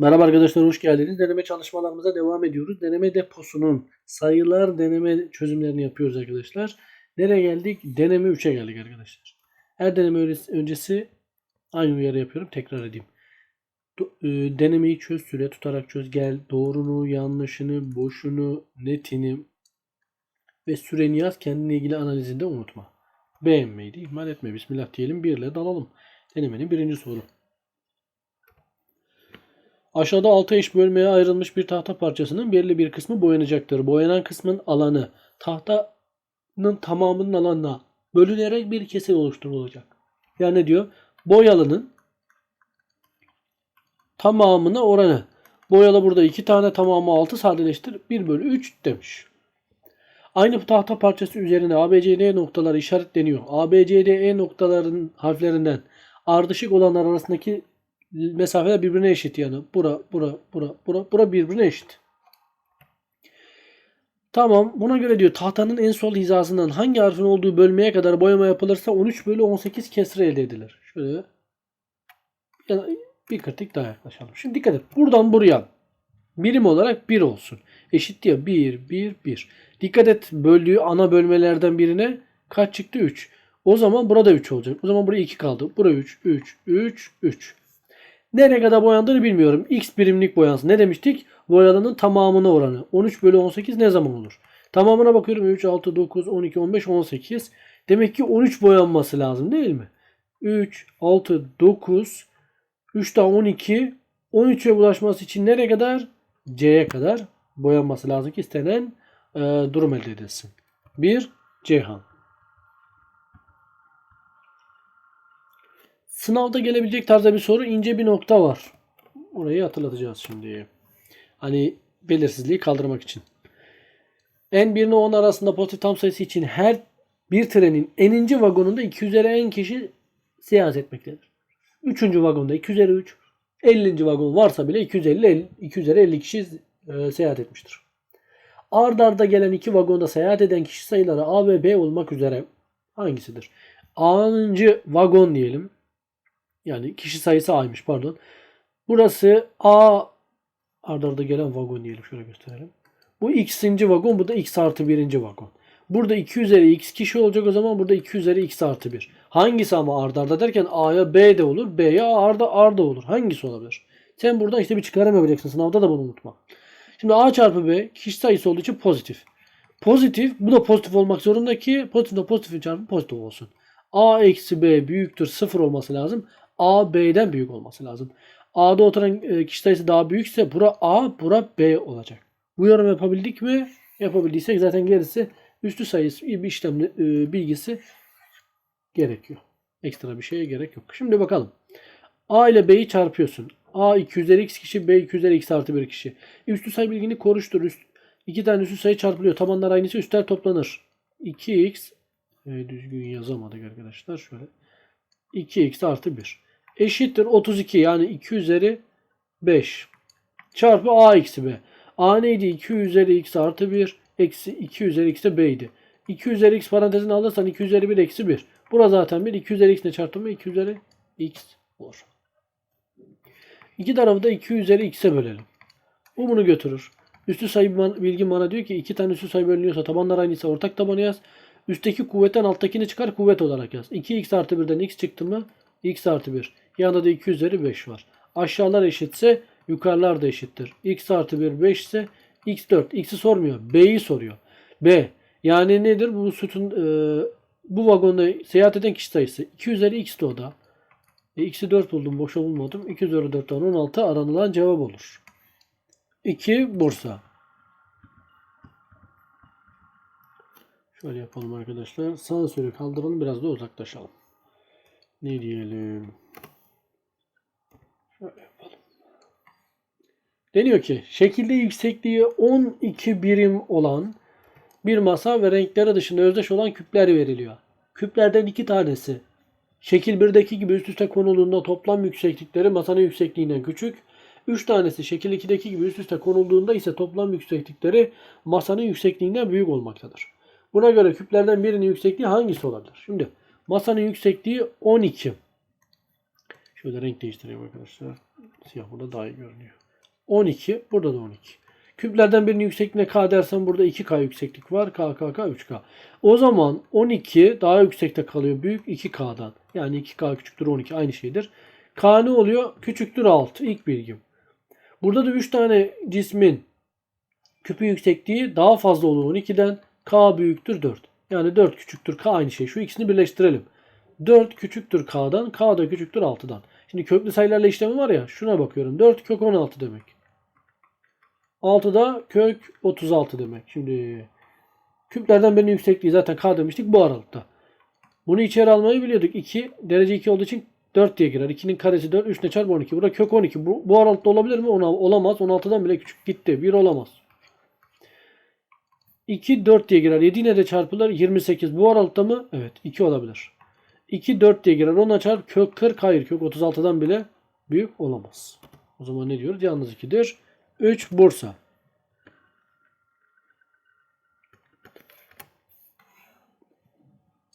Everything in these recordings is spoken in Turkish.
Merhaba arkadaşlar hoş geldiniz. Deneme çalışmalarımıza devam ediyoruz. Deneme deposunun sayılar deneme çözümlerini yapıyoruz arkadaşlar. Nereye geldik? Deneme 3'e geldik arkadaşlar. Her deneme öncesi- aynı uyarı yapıyorum. Tekrar edeyim. E, Denemeyi çöz, süre tutarak çöz. Gel doğrunu, yanlışını, boşunu, netini ve süreni yaz. Kendine ilgili analizinde unutma. Beğenmeyi de ihmal etme. Bismillah diyelim. Bir ile dalalım. Denemenin birinci soru. Aşağıda 6 eş bölmeye ayrılmış bir tahta parçasının belirli bir kısmı boyanacaktır. Boyanan kısmın alanı tahtanın tamamının alanına bölünerek bir kesim oluşturulacak. Yani diyor? Boyalının tamamına oranı. Boyalı burada 2 tane tamamı 6 sadeleştir. 1 bölü 3 demiş. Aynı tahta parçası üzerine ABCD noktaları işaretleniyor. ABCDE noktaların harflerinden ardışık olanlar arasındaki mesafeler birbirine eşit yani. Bura, bura, bura, bura, bura birbirine eşit. Tamam. Buna göre diyor tahtanın en sol hizasından hangi harfin olduğu bölmeye kadar boyama yapılırsa 13 bölü 18 kesre elde edilir. Şöyle bir kritik daha yaklaşalım. Şimdi dikkat et. Buradan buraya birim olarak 1 olsun. Eşit diye 1, 1, 1. Dikkat et böldüğü ana bölmelerden birine kaç çıktı? 3. O zaman burada 3 olacak. O zaman buraya 2 kaldı. Buraya 3, 3, 3, 3. Nereye kadar boyandığını bilmiyorum. X birimlik boyansın. Ne demiştik? Boyalının tamamına oranı. 13 bölü 18 ne zaman olur? Tamamına bakıyorum. 3, 6, 9, 12, 15, 18. Demek ki 13 boyanması lazım değil mi? 3, 6, 9, 3 daha 12. 13'e ulaşması için nereye kadar? C'ye kadar boyanması lazım ki istenen e, durum elde edilsin. 1. Ceyhan. Sınavda gelebilecek tarzda bir soru ince bir nokta var. Orayı hatırlatacağız şimdi. Hani belirsizliği kaldırmak için. N 1 ile 10 arasında pozitif tam sayısı için her bir trenin eninci vagonunda 2 üzeri n kişi seyahat etmektedir. Üçüncü vagonda 2 üzeri 3. 50. vagon varsa bile 250, 50, 2 üzeri 50 kişi e, seyahat etmiştir. Ard arda gelen iki vagonda seyahat eden kişi sayıları A ve B olmak üzere hangisidir? A'ncı vagon diyelim. Yani kişi sayısı A'ymış pardon. Burası A arda arda gelen vagon diyelim. Şöyle gösterelim. Bu x'inci vagon. Bu da x artı birinci vagon. Burada 2 üzeri x kişi olacak o zaman burada 2 üzeri x artı 1. Hangisi ama arda arda derken A'ya B de olur. B'ye arda arda olur. Hangisi olabilir? Sen buradan işte bir çıkarım. Sınavda da bunu unutma. Şimdi A çarpı B kişi sayısı olduğu için pozitif. Pozitif. Bu da pozitif olmak zorunda ki pozitif pozitif çarpı pozitif olsun. A eksi B büyüktür 0 olması lazım. A B'den büyük olması lazım. A'da oturan e, kişi sayısı daha büyükse bura A, bura B olacak. Bu yorum yapabildik mi? Yapabildiysek zaten gerisi üstü sayısı bir işlemli e, bilgisi gerekiyor. Ekstra bir şeye gerek yok. Şimdi bakalım. A ile B'yi çarpıyorsun. A 2 üzeri x kişi, B 2 üzeri x artı 1 kişi. Üstü sayı bilgini koruştur. Üst, iki tane üstü sayı çarpılıyor. Tabanlar aynısı üstler toplanır. 2x e, düzgün yazamadık arkadaşlar. Şöyle. 2x artı 1. Eşittir 32 yani 2 üzeri 5. Çarpı a eksi b. a neydi? 2 üzeri x artı 1 eksi 2 üzeri x de b'ydi. 2 üzeri x parantezini alırsan 2 üzeri 1 eksi 1. Bura zaten 1. 2 üzeri x ne çarptı mı? 2 üzeri x olur. İki tarafı da 2 üzeri x'e bölelim. Bu bunu götürür. Üstü sayı bilgi bana diyor ki iki tane üstü sayı bölünüyorsa tabanlar aynıysa ortak tabanı yaz. Üstteki kuvvetten alttakini çıkar kuvvet olarak yaz. 2x artı 1'den x çıktı mı? X artı 1. Yanında da 2 üzeri 5 var. Aşağılar eşitse yukarılar da eşittir. x artı 1 5 ise x 4. X'i sormuyor. B'yi soruyor. B. Yani nedir? Bu sütun e, bu vagonda seyahat eden kişi sayısı. 2 üzeri x de o da. E, x'i 4 buldum. Boşa bulmadım. 2 üzeri 4'ten 16 aranılan cevap olur. 2 Bursa. Şöyle yapalım arkadaşlar. Sansürü kaldıralım. Biraz da uzaklaşalım. Ne diyelim? Şöyle yapalım. Deniyor ki şekilde yüksekliği 12 birim olan bir masa ve renkleri dışında özdeş olan küpler veriliyor. Küplerden iki tanesi şekil 1'deki gibi üst üste konulduğunda toplam yükseklikleri masanın yüksekliğinden küçük. 3 tanesi şekil 2'deki gibi üst üste konulduğunda ise toplam yükseklikleri masanın yüksekliğinden büyük olmaktadır. Buna göre küplerden birinin yüksekliği hangisi olabilir? Şimdi masanın yüksekliği 12. Şöyle renk değiştireyim arkadaşlar. Siyah burada daha iyi görünüyor. 12. Burada da 12. Küplerden birinin yüksekliğine k dersen burada 2k yükseklik var. k, k, k, 3k. O zaman 12 daha yüksekte kalıyor. Büyük 2k'dan. Yani 2k küçüktür 12 aynı şeydir. K ne oluyor? Küçüktür 6. İlk bilgim. Burada da 3 tane cismin küpün yüksekliği daha fazla olur 12'den. K büyüktür 4. Yani 4 küçüktür K aynı şey. Şu ikisini birleştirelim. 4 küçüktür K'dan. K da küçüktür 6'dan. Şimdi köklü sayılarla işlemi var ya. Şuna bakıyorum. 4 kök 16 demek. 6 da kök 36 demek. Şimdi küplerden birinin yüksekliği zaten K demiştik bu aralıkta. Bunu içeri almayı biliyorduk. 2 derece 2 olduğu için 4 diye girer. 2'nin karesi 4. 3 ne çarpı 12. Burada kök 12. Bu, bu aralıkta olabilir mi? Ona, olamaz. 16'dan bile küçük gitti. 1 olamaz. 2 4 diye girer. 7 yine de çarpılır. 28. Bu aralıkta mı? Evet. 2 olabilir. 2 4 diye girer. Ona çarp kök 40. Hayır. Kök 36'dan bile büyük olamaz. O zaman ne diyoruz? Yalnız 2'dir. 3 Bursa.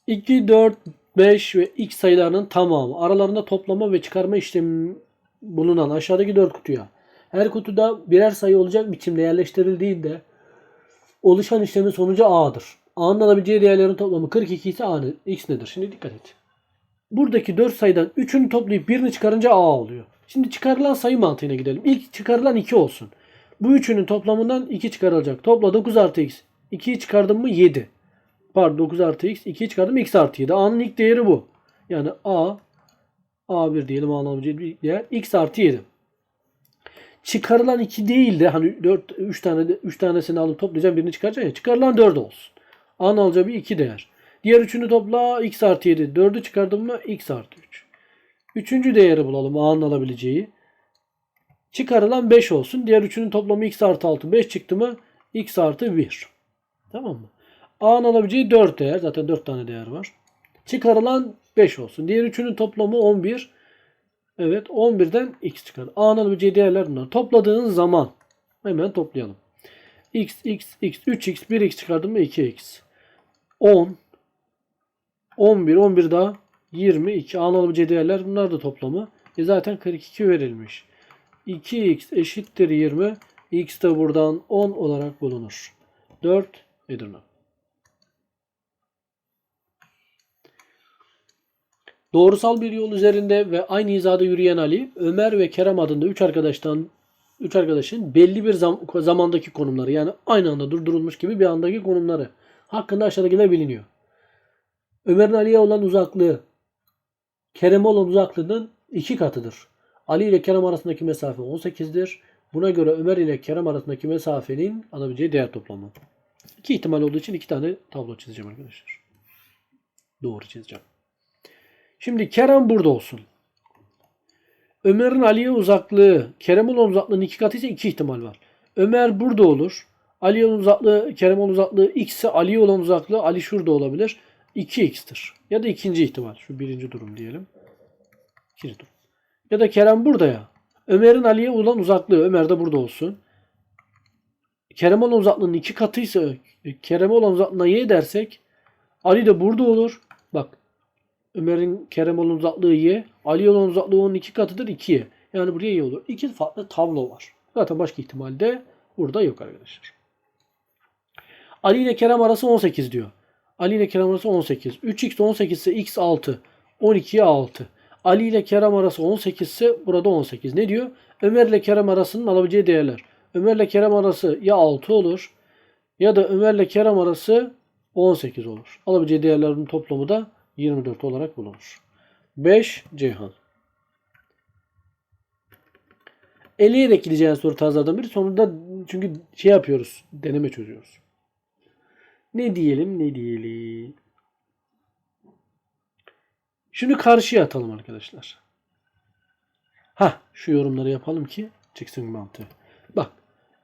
İki, dört, 5 ve x sayılarının tamamı aralarında toplama ve çıkarma işlemi bulunan aşağıdaki 4 kutuya her kutuda birer sayı olacak biçimde yerleştirildiğinde oluşan işlemin sonucu a'dır. A'nın alabileceği değerlerin toplamı 42 ise a x nedir? Şimdi dikkat et. Buradaki 4 sayıdan 3'ünü toplayıp birini çıkarınca a oluyor. Şimdi çıkarılan sayı mantığına gidelim. İlk çıkarılan 2 olsun. Bu üçünün toplamından 2 çıkarılacak. Topla 9 artı x. 2'yi çıkardım mı 7. Pardon 9 artı x. 2'yi çıkardım x artı 7. A'nın ilk değeri bu. Yani a a1 diyelim A'nın alabileceği bir değer. x artı 7. Çıkarılan 2 değil de hani 4 3 tane 3 tanesini alıp toplayacağım birini çıkaracaksın ya. Çıkarılan 4 olsun. A'nın alacağı bir 2 değer. Diğer üçünü topla x artı 7. 4'ü çıkardım mı x artı 3. Üçüncü değeri bulalım A'nın alabileceği. Çıkarılan 5 olsun. Diğer üçünün toplamı x artı 6. 5 çıktı mı x artı 1. Tamam mı? A'nın alabileceği 4 değer. Zaten 4 tane değer var. Çıkarılan 5 olsun. Diğer üçünün toplamı 11. Evet 11'den x çıkar. A'nın alabileceği değerler bunlar. Topladığın zaman hemen toplayalım. x, x, x, 3x, 1x çıkardım mı 2x. 10, 11, 11 daha 22. A'nın alabileceği değerler bunlar da toplamı. E zaten 42 verilmiş. 2x eşittir 20. X de buradan 10 olarak bulunur. 4 Edirne. Doğrusal bir yol üzerinde ve aynı hizada yürüyen Ali, Ömer ve Kerem adında 3 arkadaştan 3 arkadaşın belli bir zam- zamandaki konumları yani aynı anda durdurulmuş gibi bir andaki konumları hakkında aşağıdakiler biliniyor. Ömer'in Ali'ye olan uzaklığı Kerem'e olan uzaklığının iki katıdır. Ali ile Kerem arasındaki mesafe 18'dir. Buna göre Ömer ile Kerem arasındaki mesafenin alabileceği değer toplamı. İki ihtimal olduğu için iki tane tablo çizeceğim arkadaşlar. Doğru çizeceğim. Şimdi Kerem burada olsun. Ömer'in Ali'ye uzaklığı, Kerem'in uzaklığının iki katı ise iki ihtimal var. Ömer burada olur. Ali'ye uzaklığı, Kerem'in uzaklığı x ise Ali'ye olan uzaklığı Ali şurada olabilir. 2x'tir. Ya da ikinci ihtimal. Şu birinci durum diyelim. İkinci durum. Ya da Kerem burada ya. Ömer'in Ali'ye olan uzaklığı. Ömer de burada olsun. Kerem'e olan uzaklığının iki katıysa Kerem'e olan uzaklığına y dersek Ali de burada olur. Bak Ömer'in Kerem olan uzaklığı y. Ali olan uzaklığı onun iki katıdır 2'ye. Yani buraya y olur. İki farklı tablo var. Zaten başka ihtimal de burada yok arkadaşlar. Ali ile Kerem arası 18 diyor. Ali ile Kerem arası 18. 3x 18 ise x 6. 12'ye 6. Ali ile Kerem arası 18 ise burada 18. Ne diyor? Ömer ile Kerem arasının alabileceği değerler. Ömer ile Kerem arası ya 6 olur ya da Ömer ile Kerem arası 18 olur. Alabileceği değerlerin toplamı da 24 olarak bulunur. 5 Ceyhan. Eleyerek gideceğin soru tarzlardan biri. Sonunda çünkü şey yapıyoruz. Deneme çözüyoruz. Ne diyelim ne diyelim. Şunu karşıya atalım arkadaşlar. Ha şu yorumları yapalım ki çıksın mantığı. Bak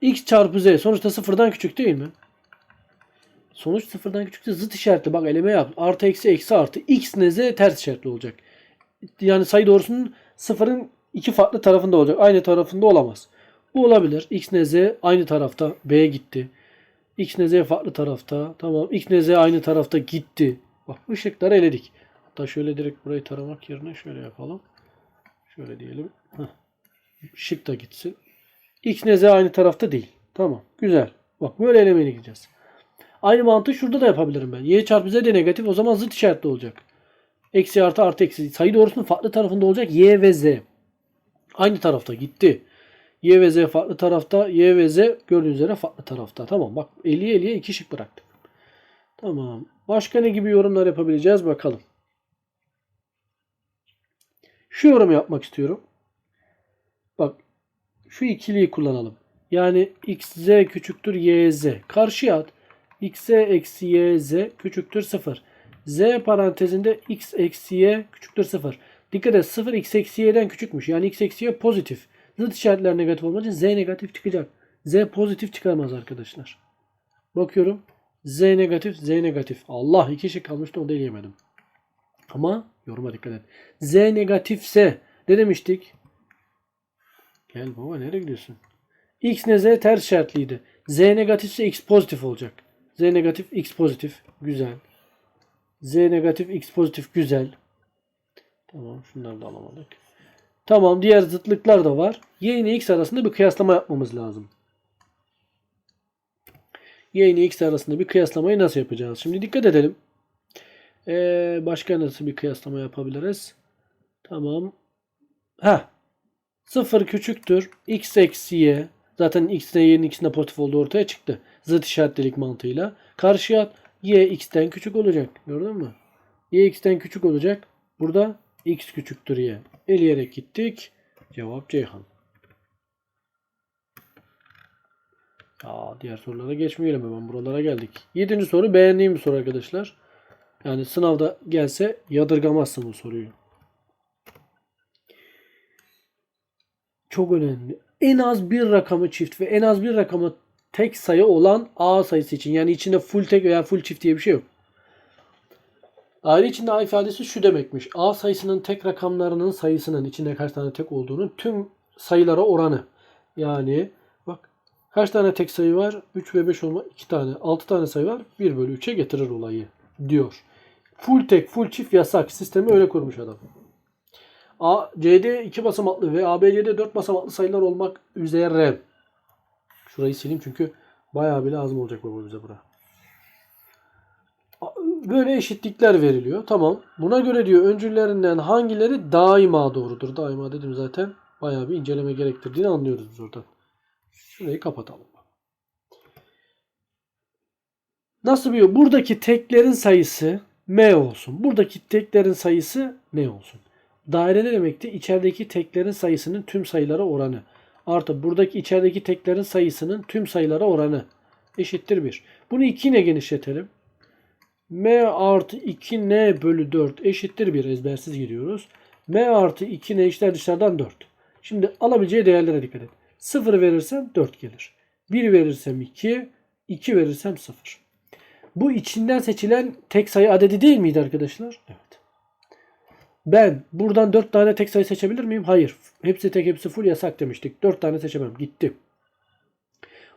x çarpı z sonuçta sıfırdan küçük değil mi? Sonuç sıfırdan küçükse zıt işaretli. Bak eleme yap. Artı eksi eksi artı. X ne z ters işaretli olacak. Yani sayı doğrusunun sıfırın iki farklı tarafında olacak. Aynı tarafında olamaz. Bu olabilir. X ne z aynı tarafta. B gitti. X ne z farklı tarafta. Tamam. X ne z aynı tarafta gitti. Bak ışıkları eledik. Hatta şöyle direkt burayı taramak yerine şöyle yapalım. Şöyle diyelim. Heh. Şık da gitsin. X ile Z aynı tarafta değil. Tamam. Güzel. Bak böyle elemeyle gideceğiz. Aynı mantığı şurada da yapabilirim ben. Y çarpı Z de negatif. O zaman zıt işaretli olacak. Eksi artı artı eksi. Sayı doğrusunun farklı tarafında olacak. Y ve Z. Aynı tarafta gitti. Y ve Z farklı tarafta. Y ve Z gördüğünüz üzere farklı tarafta. Tamam bak 50'ye 50'ye 2 şık bıraktık. Tamam. Başka ne gibi yorumlar yapabileceğiz bakalım. Şu yorum yapmak istiyorum. Bak şu ikiliyi kullanalım. Yani xz küçüktür yz. Karşıya at. X eksi yz küçüktür 0. z parantezinde x eksi y küçüktür 0. Dikkat et 0 x eksi y'den küçükmüş. Yani x eksi y pozitif. Zıt işaretler negatif olmak için z negatif çıkacak. z pozitif çıkarmaz arkadaşlar. Bakıyorum. z negatif, z negatif. Allah iki şık kalmıştı onu da eleyemedim. Ama yoruma dikkat et. Z negatifse ne demiştik? Gel baba nereye gidiyorsun? X ne Z ters işaretliydi. Z negatifse X pozitif olacak. Z negatif X pozitif. Güzel. Z negatif X pozitif. Güzel. Tamam şunları da alamadık. Tamam diğer zıtlıklar da var. Y ile X arasında bir kıyaslama yapmamız lazım. Y ile X arasında bir kıyaslamayı nasıl yapacağız? Şimdi dikkat edelim. Ee, başka nasıl bir kıyaslama yapabiliriz? Tamam. Ha. 0 küçüktür. X eksi y. Zaten x ile y'nin ikisinde pozitif olduğu ortaya çıktı. Zıt işaretlilik mantığıyla. Karşıya at. y x'ten küçük olacak. Gördün mü? y x'ten küçük olacak. Burada x küçüktür y. Eleyerek gittik. Cevap Ceyhan. Ya diğer sorulara geçmeyelim hemen. Buralara geldik. Yedinci soru beğendiğim bir soru arkadaşlar. Yani sınavda gelse yadırgamazsın bu soruyu. Çok önemli. En az bir rakamı çift ve en az bir rakamı tek sayı olan A sayısı için. Yani içinde full tek veya full çift diye bir şey yok. Aile içinde A ifadesi şu demekmiş. A sayısının tek rakamlarının sayısının içinde kaç tane tek olduğunu tüm sayılara oranı. Yani bak kaç tane tek sayı var? 3 ve 5 olma 2 tane. 6 tane sayı var. 1 bölü 3'e getirir olayı diyor. Full tek, full çift yasak. Sistemi öyle kurmuş adam. A, CD 2 basamaklı ve ABC'de 4 basamaklı sayılar olmak üzere. Şurayı sileyim çünkü bayağı bile lazım olacak baba bize bura. Böyle eşitlikler veriliyor. Tamam. Buna göre diyor öncüllerinden hangileri daima doğrudur. Daima dedim zaten. Bayağı bir inceleme gerektirdiğini anlıyoruz biz oradan. Şurayı kapatalım. Nasıl bir Buradaki teklerin sayısı m olsun. Buradaki teklerin sayısı ne olsun? Daire ne demekti? İçerideki teklerin sayısının tüm sayılara oranı. Artı buradaki içerideki teklerin sayısının tüm sayılara oranı. Eşittir 1. Bunu 2 ile genişletelim. m artı 2n bölü 4 eşittir 1. Ezbersiz gidiyoruz. m artı 2n işler dışarıdan 4. Şimdi alabileceği değerlere dikkat et. 0 verirsem 4 gelir. 1 verirsem 2, 2 verirsem 0. Bu içinden seçilen tek sayı adedi değil miydi arkadaşlar? Evet. Ben buradan 4 tane tek sayı seçebilir miyim? Hayır. Hepsi tek hepsi full yasak demiştik. 4 tane seçemem. Gitti.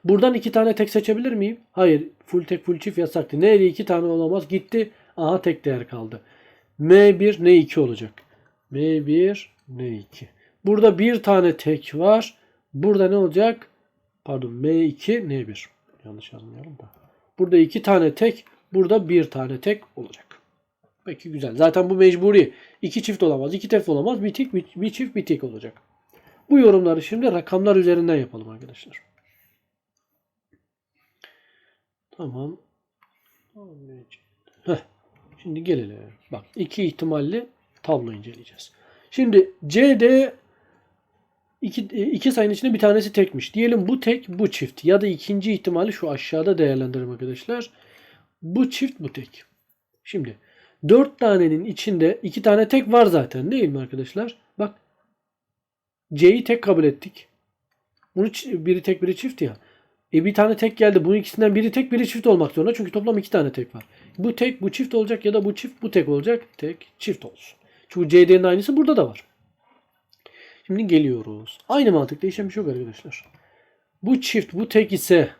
Buradan 2 tane tek seçebilir miyim? Hayır. Full tek full çift yasaktı. Nereye 2 tane olamaz? Gitti. Aha tek değer kaldı. M1 N2 olacak. M1 N2. Burada bir tane tek var. Burada ne olacak? Pardon M2 N1. Yanlış yazmıyorum da. Burada iki tane tek, burada bir tane tek olacak. Peki güzel. Zaten bu mecburi. İki çift olamaz, iki tek olamaz. Bir tek, bir, bir çift, bir tek olacak. Bu yorumları şimdi rakamlar üzerinden yapalım arkadaşlar. Tamam. Heh. Şimdi gelelim. Bak iki ihtimalli tablo inceleyeceğiz. Şimdi CD iki, iki sayının içinde bir tanesi tekmiş. Diyelim bu tek, bu çift. Ya da ikinci ihtimali şu aşağıda değerlendirelim arkadaşlar. Bu çift, bu tek. Şimdi dört tanenin içinde iki tane tek var zaten değil mi arkadaşlar? Bak C'yi tek kabul ettik. Bunu biri tek biri çift ya. E bir tane tek geldi. Bunun ikisinden biri tek biri çift olmak zorunda. Çünkü toplam iki tane tek var. Bu tek bu çift olacak ya da bu çift bu tek olacak. Tek çift olsun. Çünkü CD'nin aynısı burada da var. Şimdi geliyoruz. Aynı mantık değişen bir şey yok arkadaşlar. Bu çift bu tek ise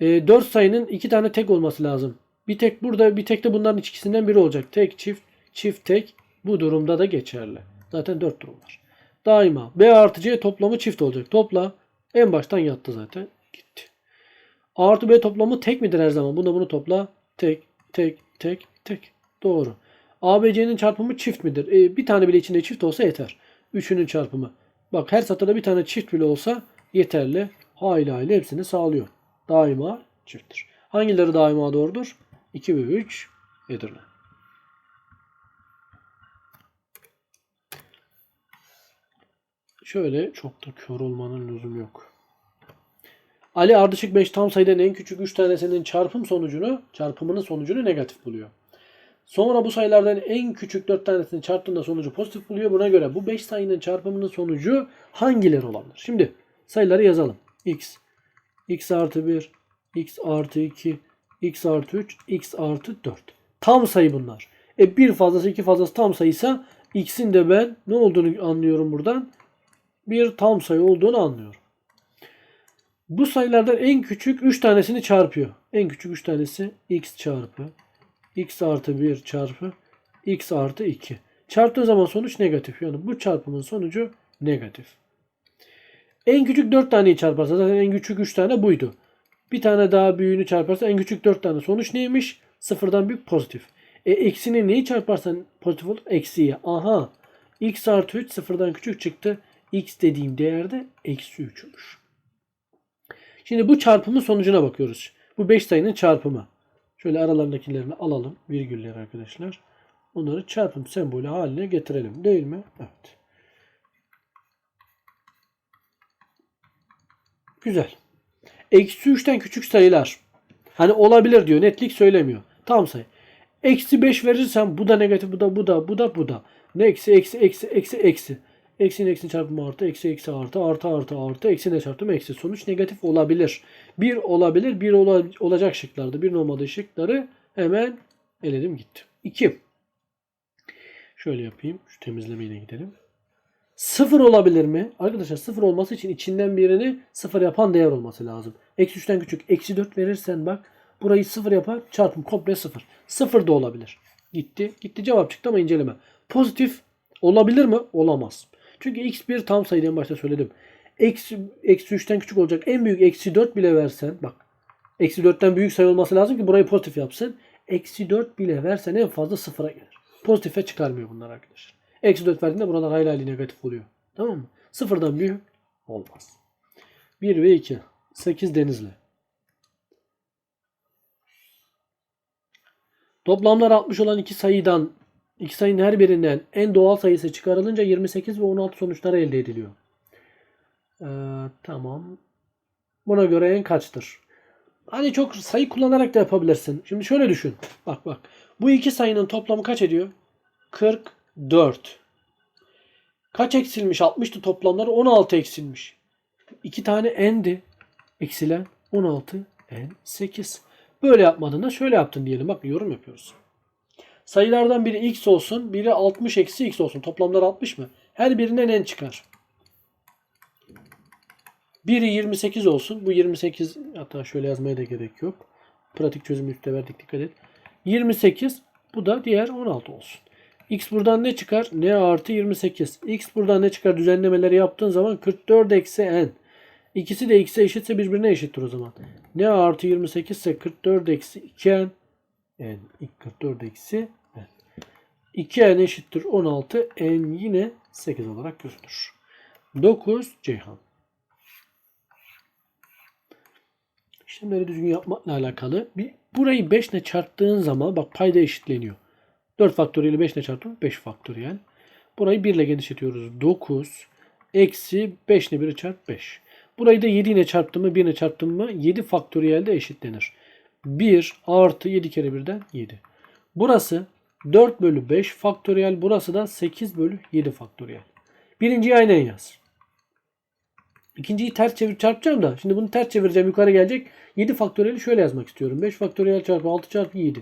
e, 4 sayının iki tane tek olması lazım. Bir tek burada bir tek de bunların ikisinden biri olacak. Tek çift çift tek bu durumda da geçerli. Zaten 4 durum var. Daima B artı C toplamı çift olacak. Topla En baştan yattı zaten. Gitti. A artı B toplamı tek midir her zaman? Bunda bunu topla. Tek, tek, tek, tek. Doğru. A, B, C'nin çarpımı çift midir? E, bir tane bile içinde çift olsa yeter. Üçünün çarpımı. Bak her satırda bir tane çift bile olsa yeterli. Hayli hayli hepsini sağlıyor. Daima çifttir. Hangileri daima doğrudur? 2 ve 3 Edirne. Şöyle çok da kör olmanın lüzumu yok. Ali ardışık 5 tam sayıdan en küçük 3 tanesinin çarpım sonucunu, çarpımının sonucunu negatif buluyor. Sonra bu sayılardan en küçük 4 tanesini çarptığında sonucu pozitif buluyor. Buna göre bu 5 sayının çarpımının sonucu hangileri olabilir? Şimdi sayıları yazalım. x, x artı 1, x artı 2, x artı 3, x artı 4. Tam sayı bunlar. E bir fazlası iki fazlası tam sayıysa x'in de ben ne olduğunu anlıyorum buradan. Bir tam sayı olduğunu anlıyorum. Bu sayılardan en küçük 3 tanesini çarpıyor. En küçük 3 tanesi x çarpı x artı 1 çarpı x artı 2. Çarptığı zaman sonuç negatif. Yani bu çarpımın sonucu negatif. En küçük 4 taneyi çarparsa zaten en küçük 3 tane buydu. Bir tane daha büyüğünü çarparsa en küçük 4 tane. Sonuç neymiş? Sıfırdan büyük pozitif. E eksinin neyi çarparsan pozitif olur? Eksiye. Aha. x artı 3 sıfırdan küçük çıktı. x dediğim değerde eksi 3 olur. Şimdi bu çarpımın sonucuna bakıyoruz. Bu 5 sayının çarpımı. Şöyle aralarındakilerini alalım. Virgülleri arkadaşlar. Onları çarpım sembolü haline getirelim. Değil mi? Evet. Güzel. Eksi 3'ten küçük sayılar. Hani olabilir diyor. Netlik söylemiyor. Tam sayı. Eksi 5 verirsem bu da negatif, bu da, bu da, bu da, bu da. Ne eksi, eksi, eksi, eksi, eksi. Eksinin eksinin çarpımı artı, eksi, eksi, artı, artı, artı, artı, eksine çarpımı eksi. Sonuç negatif olabilir. Bir olabilir, bir ola, olacak şıklarda. Bir olmadığı şıkları hemen eledim gitti. 2. Şöyle yapayım. Şu temizlemeyle gidelim. Sıfır olabilir mi? Arkadaşlar sıfır olması için içinden birini sıfır yapan değer olması lazım. Eksi 3'ten küçük. Eksi 4 verirsen bak burayı sıfır yapar. Çarpım komple sıfır. Sıfır da olabilir. Gitti. Gitti cevap çıktı ama inceleme. Pozitif olabilir mi? Olamaz. Çünkü x bir tam sayı en başta söyledim. Eksi, eksi 3'ten küçük olacak. En büyük eksi 4 bile versen bak. Eksi 4'ten büyük sayı olması lazım ki burayı pozitif yapsın. Eksi 4 bile versen en fazla sıfıra gelir. Pozitife çıkarmıyor bunlar arkadaşlar. Eksi 4 verdiğinde buralar hayli hayli negatif oluyor. Tamam mı? Sıfırdan büyük olmaz. 1 ve 2. 8 denizli. Toplamlar 60 olan iki sayıdan iki sayının her birinden en doğal sayısı çıkarılınca 28 ve 16 sonuçları elde ediliyor. Ee, tamam. Buna göre en kaçtır? Hani çok sayı kullanarak da yapabilirsin. Şimdi şöyle düşün. Bak bak. Bu iki sayının toplamı kaç ediyor? 44. Kaç eksilmiş? 60'tı toplamları 16 eksilmiş. İki tane n'di. Eksilen 16 n 8. Böyle yapmadın da şöyle yaptın diyelim. Bak yorum yapıyoruz. Sayılardan biri x olsun. Biri 60 eksi x olsun. Toplamlar 60 mı? Her birinden n çıkar. Biri 28 olsun. Bu 28 hatta şöyle yazmaya da gerek yok. Pratik çözümü üstte verdik dikkat et. 28 bu da diğer 16 olsun. X buradan ne çıkar? N artı 28. X buradan ne çıkar? Düzenlemeleri yaptığın zaman 44 eksi N. İkisi de X'e eşitse birbirine eşittir o zaman. N artı 28 ise 44 eksi 2N. N. 44 eksi N. 2N eşittir 16. N yine 8 olarak görünür. 9 Ceyhan. İşlemleri düzgün yapmakla alakalı. Bir, burayı 5 ile çarptığın zaman bak payda eşitleniyor. 4 faktöriyeli 5 ile çarptım. 5 faktöriyel. Burayı 1 ile genişletiyoruz. 9 eksi 5 ile 1'i çarp 5. Burayı da 7 ile çarptım mı 1 ile çarptım mı 7 faktöriyel de eşitlenir. 1 artı 7 kere 1'den 7. Burası 4 bölü 5 faktöriyel. Burası da 8 bölü 7 faktöriyel. Birinciyi aynen yaz. İkinciyi ters çevir çarpacağım da. Şimdi bunu ters çevireceğim yukarı gelecek. 7 faktöriyeli şöyle yazmak istiyorum. 5 faktöriyel çarpı 6 çarpı 7.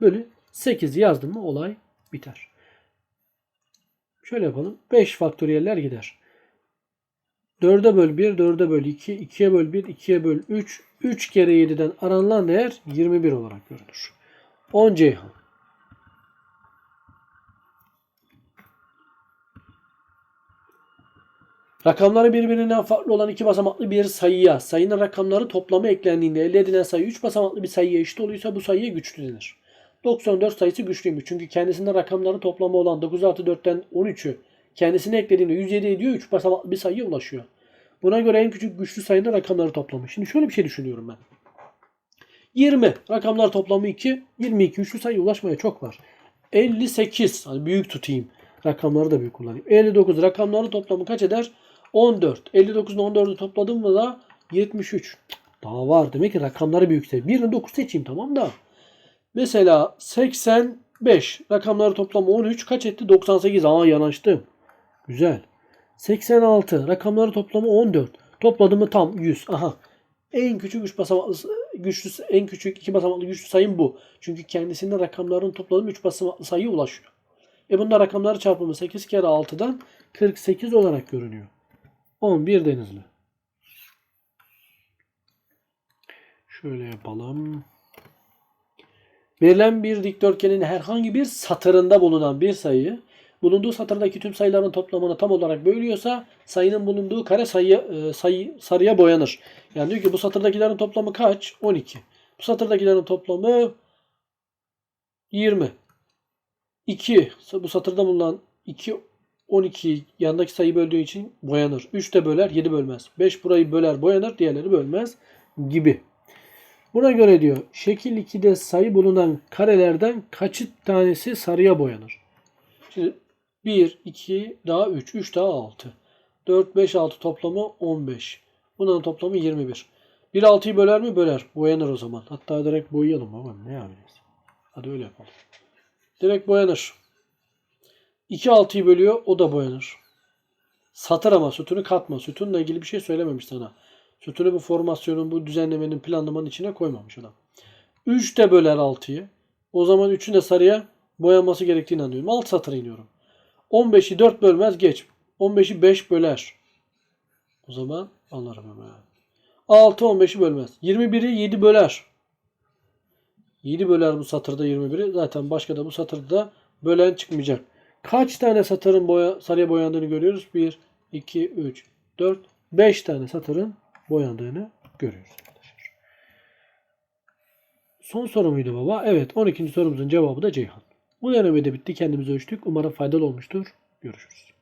Bölü 8 yazdım mı olay biter. Şöyle yapalım. 5 faktöriyeller gider. 4'e böl 1, 4'e böl 2, 2'ye böl 1, 2'ye böl 3. 3 kere 7'den aranılan değer 21 olarak görünür. 10 Ceyhan. Rakamları birbirinden farklı olan iki basamaklı bir sayıya sayının rakamları toplamı eklendiğinde elde edilen sayı 3 basamaklı bir sayıya eşit oluyorsa bu sayıya güçlü denir. 94 sayısı güçlüymüş. Çünkü kendisinde rakamların toplamı olan 9 artı 4'ten 13'ü kendisine eklediğinde 107 ediyor. 3 basamaklı bir sayıya ulaşıyor. Buna göre en küçük güçlü sayının rakamları toplamı. Şimdi şöyle bir şey düşünüyorum ben. 20. Rakamlar toplamı 2. 22. Üçlü sayıya ulaşmaya çok var. 58. Hani büyük tutayım. Rakamları da büyük kullanayım. 59. Rakamların toplamı kaç eder? 14. 59'un 14'ü topladım mı da 73. Cık, Daha var. Demek ki rakamları büyükse. Birini 9 seçeyim tamam da. Mesela 85. Rakamları toplamı 13. Kaç etti? 98. Aa yanaştım. Güzel. 86. Rakamları toplamı 14. Topladım mı tam 100. Aha. En küçük 3 basamaklı güçlü en küçük 2 basamaklı güçlü sayım bu. Çünkü kendisinde rakamların toplamı 3 basamaklı sayıya ulaşıyor. E bunda rakamları çarpımı 8 kere 6'dan 48 olarak görünüyor. 11 denizli. Şöyle yapalım. Verilen bir dikdörtgenin herhangi bir satırında bulunan bir sayı bulunduğu satırdaki tüm sayıların toplamını tam olarak bölüyorsa sayının bulunduğu kare sayı, e, sayı sarıya boyanır. Yani diyor ki bu satırdakilerin toplamı kaç? 12. Bu satırdakilerin toplamı 20. 2. Bu satırda bulunan 2 12 yandaki sayı böldüğü için boyanır. 3 de böler 7 bölmez. 5 burayı böler boyanır diğerleri bölmez gibi. Buna göre diyor şekil 2'de sayı bulunan karelerden kaçı tanesi sarıya boyanır? Şimdi 1, 2, daha 3, 3 daha 6. 4, 5, 6 toplamı 15. Bunların toplamı 21. 1 6'yı böler mi? Böler. Boyanır o zaman. Hatta direkt boyayalım baba. Ne yapacağız? Hadi öyle yapalım. Direkt boyanır. 2 6'yı bölüyor. O da boyanır. Satır ama sütunu katma. Sütunla ilgili bir şey söylememiş sana. Sütunu bu formasyonun, bu düzenlemenin, planlamanın içine koymamış adam. 3 de böler 6'yı. O zaman 3'ün de sarıya boyanması gerektiğini anlıyorum. Alt satıra iniyorum. 15'i 4 bölmez geç. 15'i 5 böler. O zaman anlarım hemen. 6 15'i bölmez. 21'i 7 böler. 7 böler bu satırda 21'i. Zaten başka da bu satırda bölen çıkmayacak. Kaç tane satırın boya, sarıya boyandığını görüyoruz? 1, 2, 3, 4, 5 tane satırın boyandığını görüyoruz arkadaşlar. Son soru muydu baba? Evet 12. sorumuzun cevabı da Ceyhan. Bu denemede bitti. Kendimizi ölçtük. Umarım faydalı olmuştur. Görüşürüz.